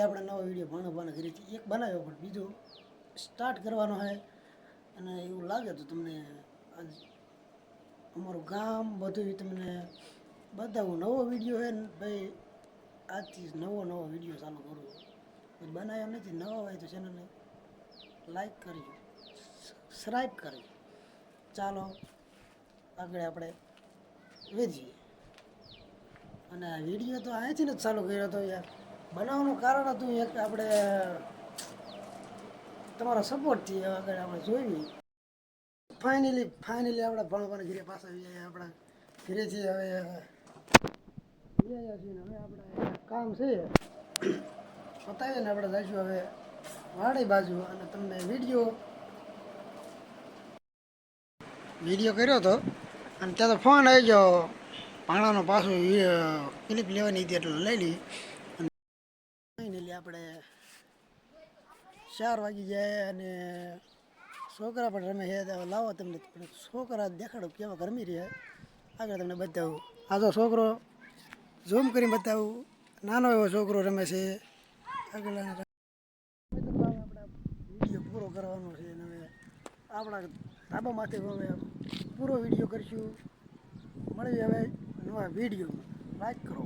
આપણે નવો વીડિયો ભાણો ભાણે કરી છે એક બનાવ્યો, પણ બીજો સ્ટાર્ટ કરવાનો છે. અને એવું લાગે તો તમને આજ અમારું ગામ બધું તમને બતાવું નવો વીડિયો છે ને ભાઈ, આજથી નવો નવો વીડિયો ચાલુ કરું પછી બનાવ્યો નથી, નવો હોય તો ચેનલને લાઈક કરજો. સબસ્ક્રાઈબ કરજો. ચાલો, આગળ આપણે વેચીએ અને આ વીડિયો તો અહીંથી જ ચાલુ કર્યો હતો યાર. બનાવવાનું કારણ હતું એક આપણે તમારા સપોર્ટથી આગળ આપણે જોઈ ફાઇનલી ફાઇનલી આપણે ભણવાના ઘરે પાછા આવી જાય આપણા ઘરેથી હવે હવે આપણે કામ છે. પતાવીને આપણે જઈશું હવે વાડી બાજુ અને તમને વીડિયો વીડિયો કર્યો હતો. અને ત્યાં તો ફોન આવી ગયો. પાણાનો પાછું ક્લિપ લેવાની હતી એટલે લઈ લઈ આપણે ચાર વાગી જાય અને છોકરા પણ રમે છે. લાવો તમને છોકરા દેખાડો કેવા ગરમી રહ્યા આગળ તમને બતાવું. આ તો છોકરો ઝૂમ કરીને બતાવું. નાનો એવો છોકરો રમે છે. આગળ વીડિયો પૂરો કરવાનો છે અને હવે આપણા ધાબામાંથી હવે પૂરો વીડિયો કરીશું. મળીએ હવે નવા વિડીયોમાં. લાઈક કરો.